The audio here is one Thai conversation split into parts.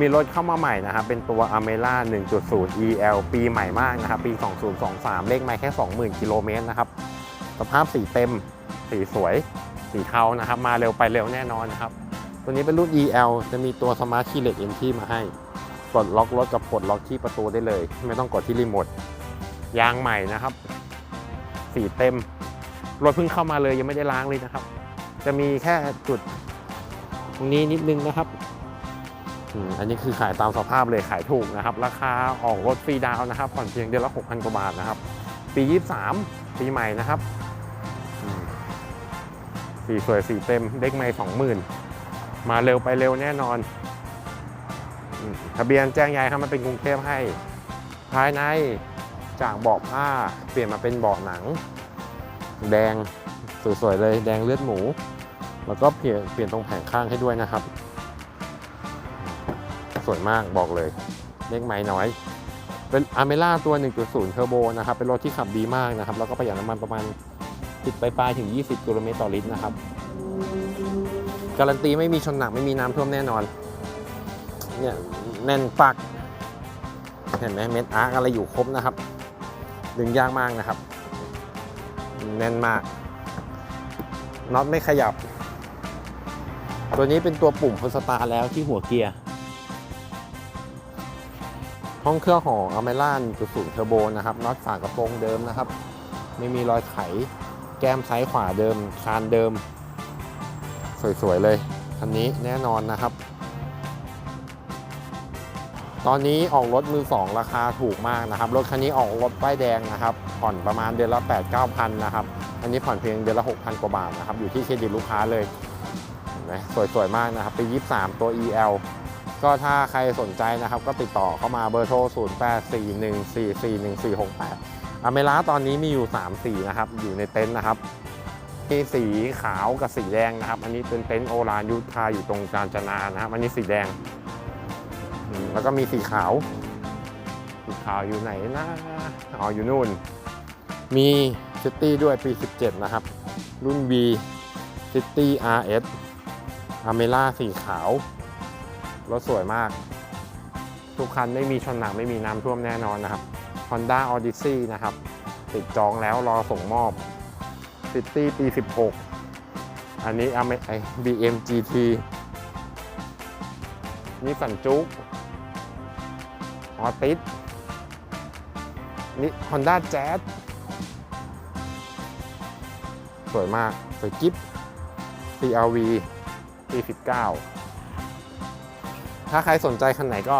มีรถเข้ามาใหม่นะครับ เป็นตัว a m e r a 1.0 EL ปีใหม่มากนะครับ ปี 2023 เลขไม่แค่ 20,000 กิโลเมตรนะครับ สภาพสีเต็ม สีสวย สีเทานะครับ มาเร็วไปเร็วแน่นอนนะครับ ตัวนี้เป็นรุ่น EL จะมีตัว Smart Key เหล็ก Entry มาให้ กดล็อกรถกับกดล็อกที่ประตูได้เลย ไม่ต้องกดที่รีโมท ยางใหม่นะครับ สีเต็ม รถเพิ่งเข้ามาเลยยังไม่ได้ล้างเลยนะครับ จะมีแค่จุดตรงนี้นิดนึงนะครับ อันนี้คือขายตามสภาพเลยขายถูกนะครับ ราคาออกรถฟรีดาวนะครับผ่อนเพียงเดือนละ 6,000 กว่าบาทนะครับ ปี 23 ปีใหม่นะครับ สีสวยสีเต็มเด็กไม่ 20,000 มาเร็วไปเร็วแน่นอนทะเบียนแจ้งย้ายเข้ามาเป็นกรุงเทพให้ ภายในจากเบาะผ้าเปลี่ยนมาเป็นเบาะหนัง แดงสวยๆเลยแดงเลือดหมู แล้วก็เปลี่ยนเปลี่ยนตรงแผงข้างให้ด้วยนะครับ สวยมากบอกเลยเลขไม้น้อย เป็นอ m เมล่าตัว 1.0 เทอร์โบนะครับ เป็นรถที่ขับดีมากนะครับ แล้วก็ประหยัดน้ำมันประมาณ 10 ไปปลายๆถึง 20 กิโลเมตรต่อลิตรนะครับ การันตีไม่มีชนหนักไม่มีน้ำท่วมแน่นอน เนี่ยแน่นปัก เห็นไหมเม็ดอาร์กอะไรอยู่ครบนะครับ ดึงยากมากนะครับ แน่นมาก น็อตไม่ขยับ ตัวนี้เป็นตัวปุ่มพุสตาร์แล้วที่หัวเกียร์ ห้องเครื่องของอเมร่านจุดสูงเทอร์โบนะครับน็อตฝากระโปรงเดิมนะครับ ไม่มีรอยไข แก้มซ้ายขวาเดิมคานเดิม สวยๆเลยคันนี้แน่นอนนะครับ ตอนนี้ออกรถมือ 2 ราคาถูกมากนะครับ รถคันนี้ออกรถป้ายแดงนะครับ ผ่อนประมาณเดือนละ 8 9พันนะครับ อันนี้ผ่อนเพียงเดือนละ 6,000 กว่าบาทนะครับ อยู่ที่เครดิตลูกค้าเลยเห็นไหมสวยๆมากนะครับ ปี 23 ตัว EL ก็ถ้าใครสนใจนะครับ ก็ติดต่อเข้ามาเบอร์โทร 0841441468อเมร่าตอนนี้มีอยู่ 3 สีนะครับ อยู่ในเต็นท์นะครับมีสีขาวกับสีแดงนะครับ อันนี้เป็นเต็นท์โอรานยุทธาอยู่ตรงกาญจนานะครับ อันนี้สีแดง แล้วก็มีสีขาว สีขาวอยู่ไหนนะอ๋ออยู่นู่น มีซิตี้ด้วยปี 17 นะครับ รุ่น V City RS a m e r a สีขาว รถสวยมาก ทุกคันไม่มีชนหนักไม่มีน้ำท่วมแน่นอนนะครับ Honda Odyssey นะครับ ติดจองแล้วรอส่งมอบ City ปี 16 อันนี้ Ame- ไอ้ BM GT นี่สันจุกออติสนี่ Honda Jazz สวยมาก สวยจิ๊บ CRV ปี19 ถ้าใครสนใจคันไหนก็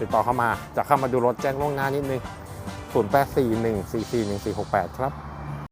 ติดต่อเข้ามา จะเข้ามาดูรถแจ้งล่วงหน้านิดนึง 0841441468 ครับ